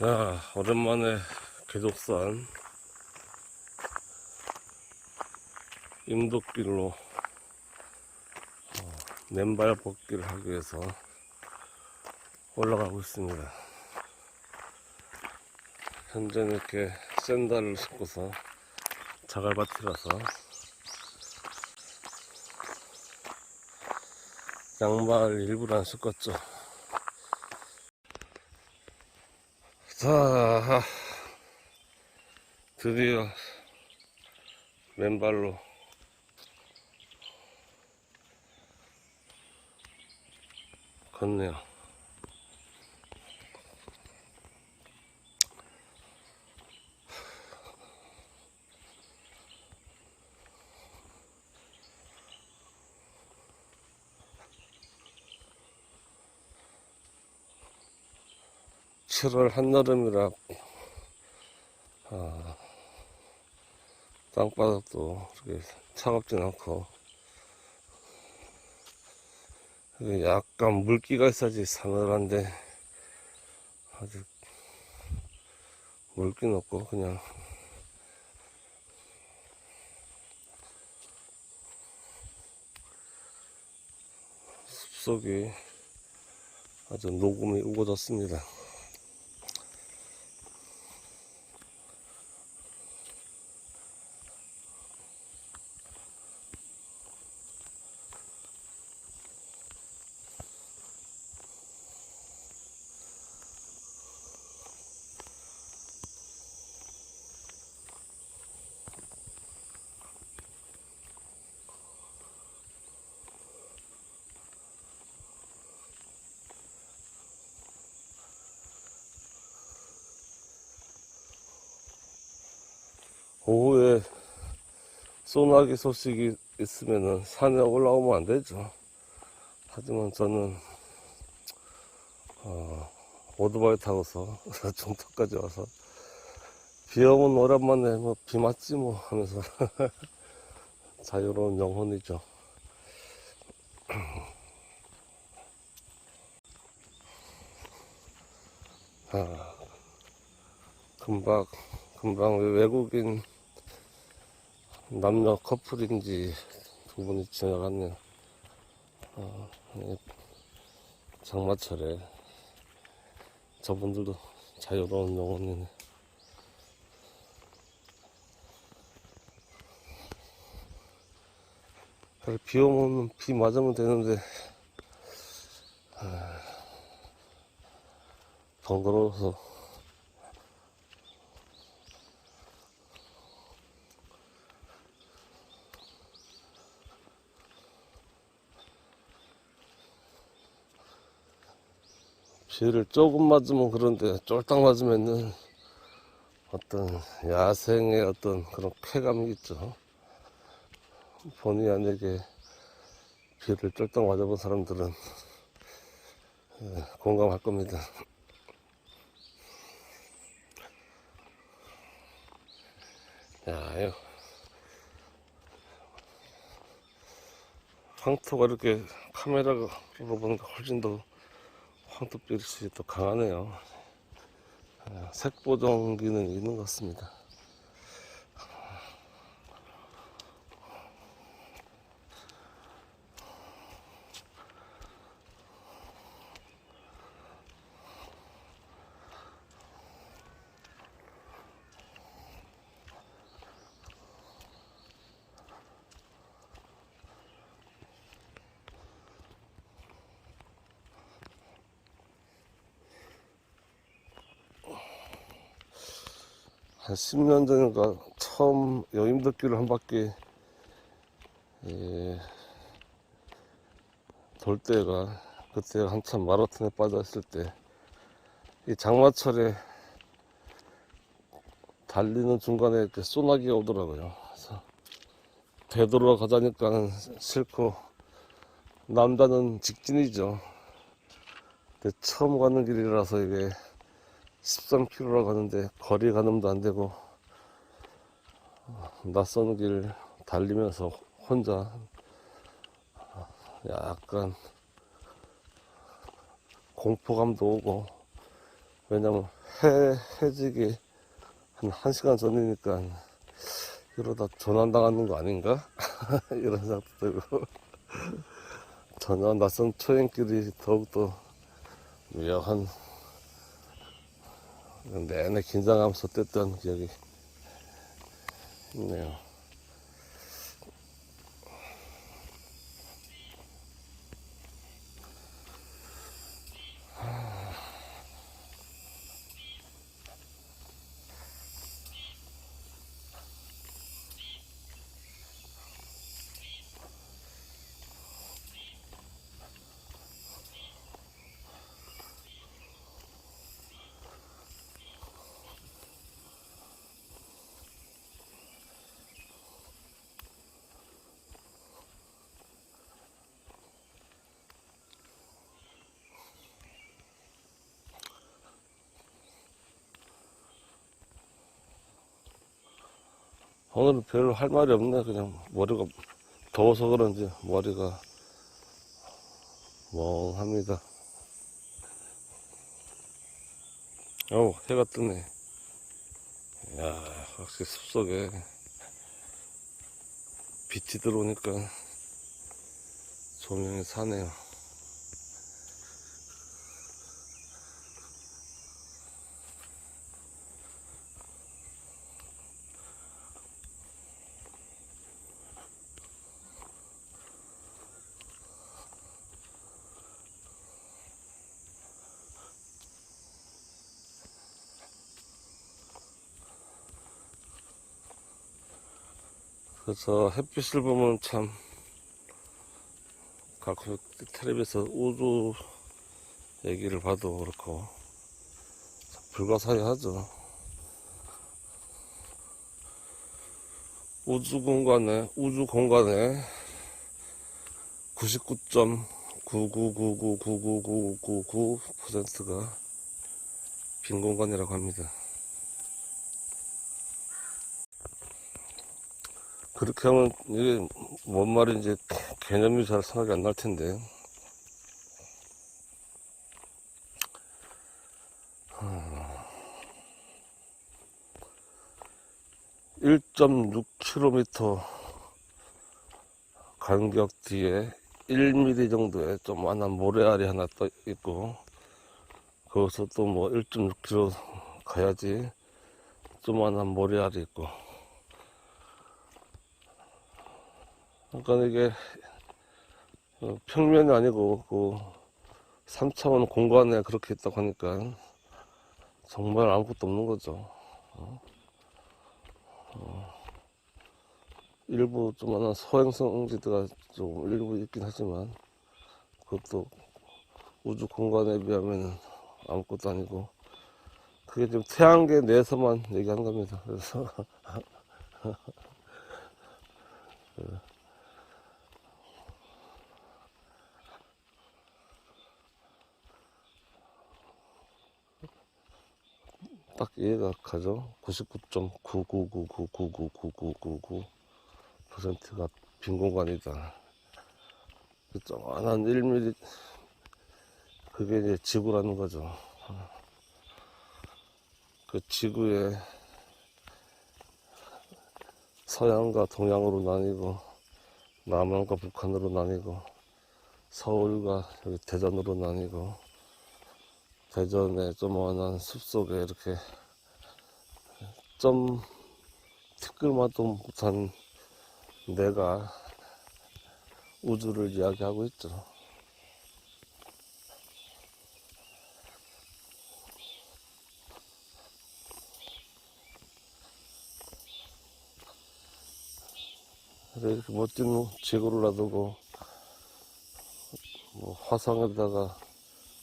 야, 오랜만에 계족산 임도길로 어, 맨발 걷기를 하기 위해서 올라가고 있습니다. 현재는 이렇게 샌들을 신고서 자갈밭이라서 양말 일부러 안 신었죠. 자, 드디어 맨발로 걷네요. 칠월 한여름이라 아, 땅바닥도 그렇게 차갑진 않고 약간 물기가 있어야지 사늘한데 아직 물기는 없고 그냥 숲속이 아주 녹음이 우거졌습니다. 오후에 소나기 소식이 있으면은 산에 올라오면 안 되죠. 하지만 저는 어, 오토바이 타고서 정터까지 와서 비 오면 오랜만에 뭐 비 맞지 뭐 하면서 자유로운 영혼이죠. 아, 금방 금방 외국인 남녀 커플인지 두 분이 지나갔네요. 어, 이 장마철에 저분들도 자유로운 영혼이네. 비 오면 비 맞으면 되는데, 아, 번거로워서 비를 조금 맞으면 그런데 쫄딱 맞으면은 어떤 야생의 어떤 그런 쾌감이 있죠. 본의 아니게 비를 쫄딱 맞아본 사람들은 예, 공감할 겁니다. 야, 이거 황토가 이렇게 카메라로 보니까 훨씬 더 황토빛이 또 강하네요. 아, 색보정 기능이 있는 것 같습니다. 한 10년 전인가 처음 여임도길을 한 바퀴 예, 돌 때가 그때 한참 마라톤에 빠져 있을 때 이 장마철에 달리는 중간에 이렇게 소나기가 오더라고요. 그래서 되돌아 가자니까는 싫고 남자는 직진이죠. 처음 가는 길이라서 이게 13km라고 하는데 거리 가늠도 안 되고 어, 낯선 길 달리면서 혼자 약간 공포감도 오고 왜냐면 해, 해지기 한 1시간 전이니까 이러다 전환당하는 거 아닌가? 이런 생각도 들고 전혀 낯선 초행길이 더욱더 묘한 내내 긴장하면서 뗐던 기억이 있네요. 오늘은 별로 할 말이 없네. 그냥 머리가 더워서 그런지 머리가 멍합니다. 어우, 해가 뜨네. 야, 확실히 숲속에 빛이 들어오니까 조명이 사네요. 그래서 햇빛을 보면 참 가끔 텔레비에서 우주 얘기를 봐도 그렇고 참 불가사의하죠. 우주 공간에 우주 공간에 99.999999999%가 빈 공간이라고 합니다. 그렇게 하면 이게 뭔 말인지 개념이 잘 생각이 안 날 텐데. 음. 1.6km 간격 뒤에 1mm 정도의 조그만한 모래알이 하나 떠 있고, 거기서 또 뭐 1.6km 가야지 조그만한 모래알이 있고, 그러니까 이게 어, 평면이 아니고 그 3차원 공간에 그렇게 있다고 하니까 정말 아무것도 없는 거죠. 어? 어, 일부 좀만한 소행성지대가 좀 일부 있긴 하지만 그것도 우주 공간에 비하면 아무것도 아니고 그게 지금 태양계 내에서만 얘기하는 겁니다. 그래서 딱 이해가 가죠. 99.999999999%가 빈 공간이다. 그 조그만한 1mm 그게 이제 지구라는 거죠. 그 지구의 서양과 동양으로 나뉘고 남한과 북한으로 나뉘고 서울과 여기 대전으로 나뉘고 대전의 조그만한 숲속에 이렇게 좀 티끌마도 못한 내가 우주를 이야기하고 있죠. 이렇게 멋진 지구를 놔두고 뭐 화성에다가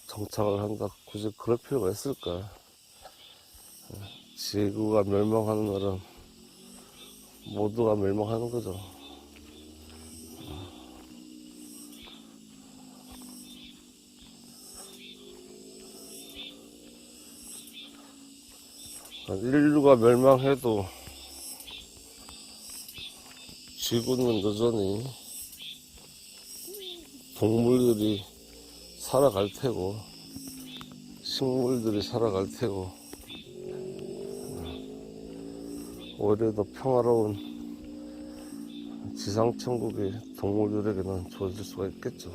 정착을 한다. 굳이 그럴 필요가 있을까? 지구가 멸망하는 날은 모두가 멸망하는 거죠. 인류가 멸망해도 지구는 여전히 동물들이 살아갈 테고 식물들이 살아갈 테고 오히려 더 평화로운 지상천국이 동물들에게는 주어질 수가 있겠죠.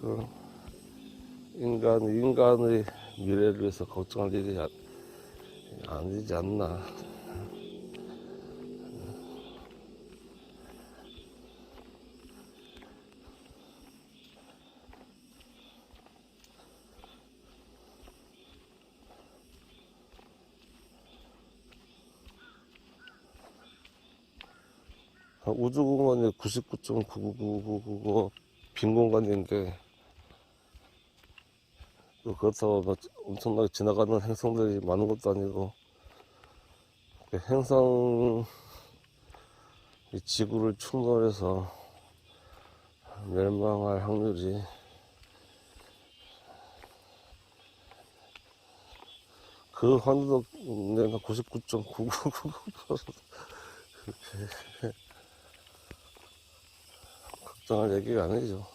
그 인간, 인간의 미래를 위해서 걱정할 일이 아- 아니지 않나. 우주공간이 99.99999 빈 공간인데 또 그렇다고 뭐 엄청나게 지나가는 행성들이 많은 것도 아니고 그 행성 이 지구를 충돌해서 멸망할 확률이 그 확률도 내가 99.9999% 그렇게 걱정할 얘기가 아니죠.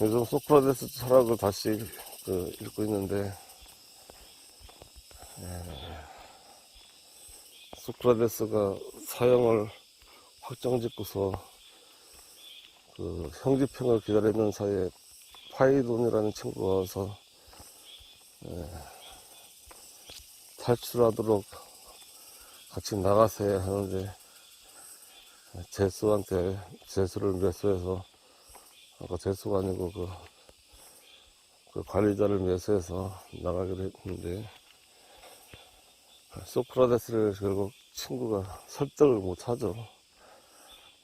요즘 소크라테스 철학을 다시 그 읽고 있는데. 예, 소크라테스가 사형을 확정짓고서 그 형집행을 기다리는 사이에 파이돈이라는 친구가 와서 예, 탈출하도록 같이 나가세요 하는데 제수한테 제수를 매수해서 아까 재수가 아니고 그, 그 관리자를 매수해서 나가기로 했는데 소크라테스를 결국 친구가 설득을 못 하죠.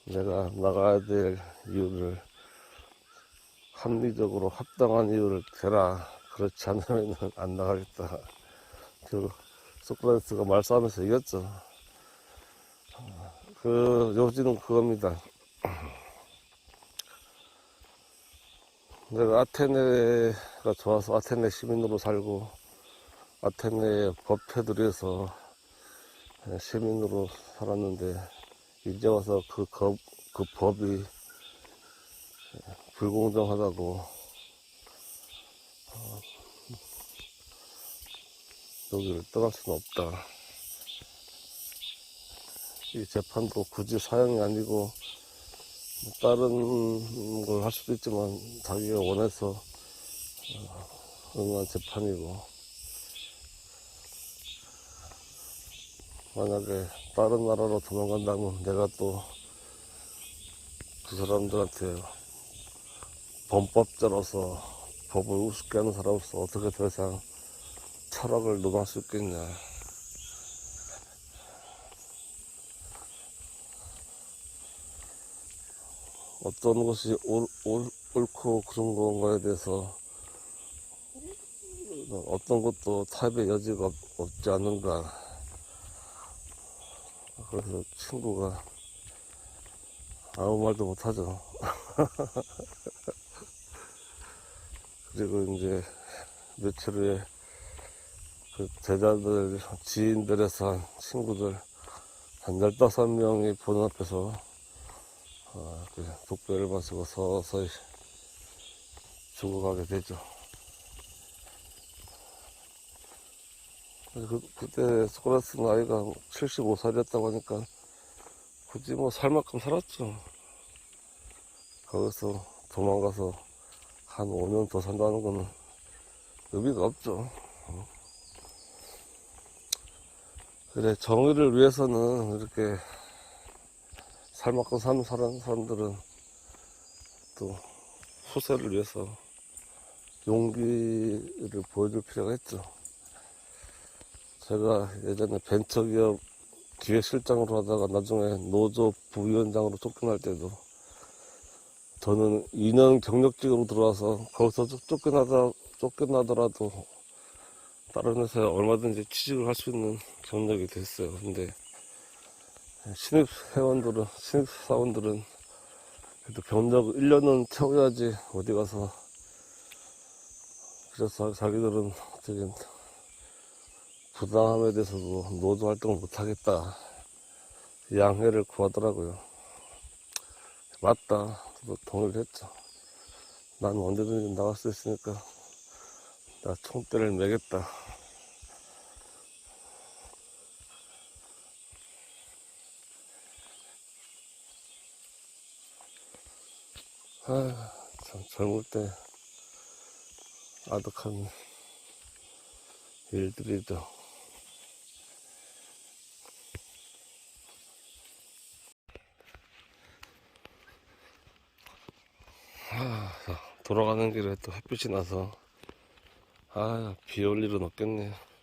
내가 나가야 될 이유를 합리적으로 합당한 이유를 대라. 그렇지 않으면 안 나가겠다. 결국 소크라테스가 말싸움에서 이겼죠. 그 요지는 그겁니다. 내가 아테네가 좋아서 아테네 시민으로 살고 아테네의 법 테두리에서 시민으로 살았는데 이제 와서 그, 거- 그 법이 불공정하다고 어, 여기를 떠날 수는 없다. 이 재판도 굳이 사형이 아니고 뭐 다른 걸 할 수도 있지만 자기가 원해서 어, 응한 재판이고. 만약에 다른 나라로 도망간다면 내가 또 그 사람들한테 범법자로서 법을 우습게 하는 사람으로서 어떻게 더 이상 철학을 논할 수 있겠냐 어떤 것이 옳, 옳, 옳고 그런 건가에 대해서 어떤 것도 타협의 여지가 없, 없지 않는가. 그래서 친구가 아무 말도 못하죠. 그리고 이제 며칠 후에 그 제자들, 지인들에서 한 친구들 한 15명이 보는 앞에서 어, 그 독배를 마시고 서서히 죽어가게 되죠. 그, 그때 소크라테스 나이가 75살이었다고 하니까 굳이 뭐 살 만큼 살았죠. 거기서 도망가서 한 5년 더 산다는 거는 의미가 없죠. 어. 그래, 정의를 위해서는 이렇게 살 만큼 사는 사람, 사람들은 또 후세를 위해서 용기를 보여줄 필요가 있죠. 제가 예전에 벤처기업 기획실장으로 하다가 나중에 노조 부위원장으로 쫓겨날 때도 저는 2년 경력직으로 들어와서 거기서 쫓- 쫓겨나다, 쫓겨나더라도 다른 회사에 얼마든지 취직을 할 수 있는 경력이 됐어요. 근데 신입 회원들은, 신입 사원들은 그래도 경력 1년은 채워야지 어디 가서 그래서 자기들은 어떻게 부당함에 대해서도 노조 활동을 못하겠다 양해를 구하더라고요. 맞다. 저도 동의를 했죠. 난 언제든지 나갈 수 있으니까 나 총대를 매겠다. 아, 참 젊을 때 아득한 일들이죠. 아, 돌아가는 길에 또 햇빛이 나서 아, 비 올 일은 없겠네. 이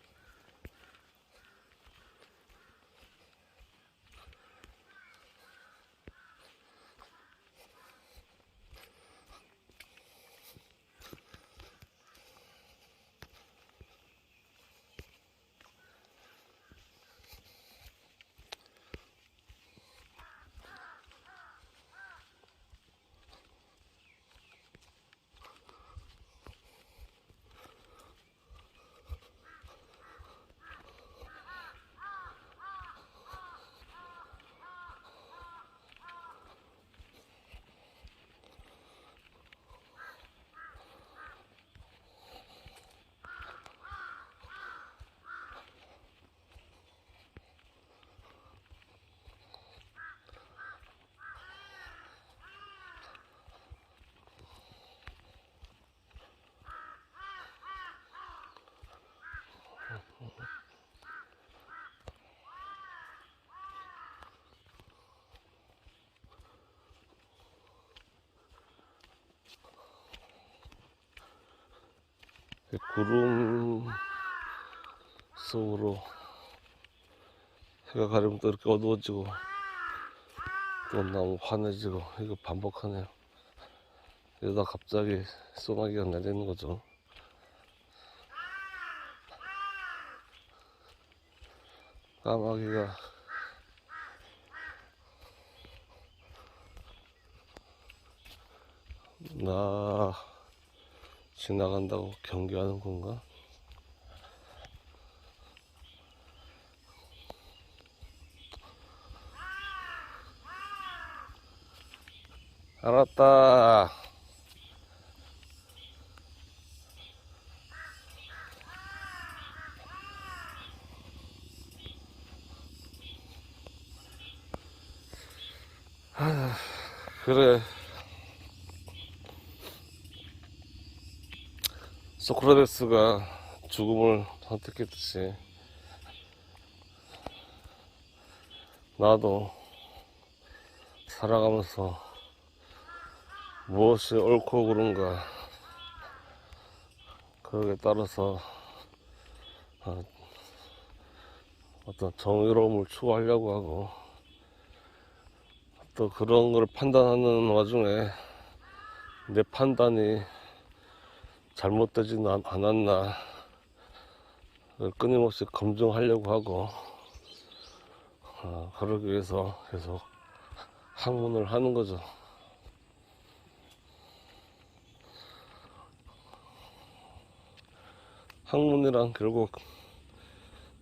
구름 속으로 해가 가려면 또 이렇게 어두워지고 또 너무 환해지고 이거 반복하네요. 이러다 갑자기 소나기가 내리는 거죠. 까마귀가 나 지나간다고 경계하는 건가? 알았다. 아, 그래. 소크라테스가 죽음을 선택했듯이 나도 살아가면서 무엇이 옳고 그른가 그에 따라서 어, 어떤 정의로움을 추구하려고 하고 또 그런 걸 판단하는 와중에 내 판단이 잘못되지는 않- 않았나 끊임없이 검증하려고 하고 어, 그러기 위해서 계속 학문을 하는 거죠. 학문이란 결국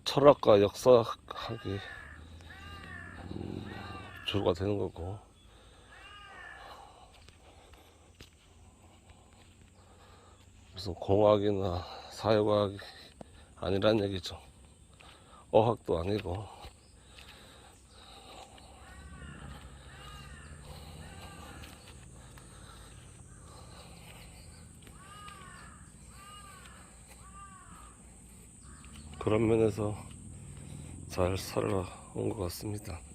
철학과 역사학이 음, 주가 되는 거고 무슨 공학이나 사회과학이 아니란 얘기죠. 어학도 아니고. 그런 면에서 잘 살아온 것 같습니다.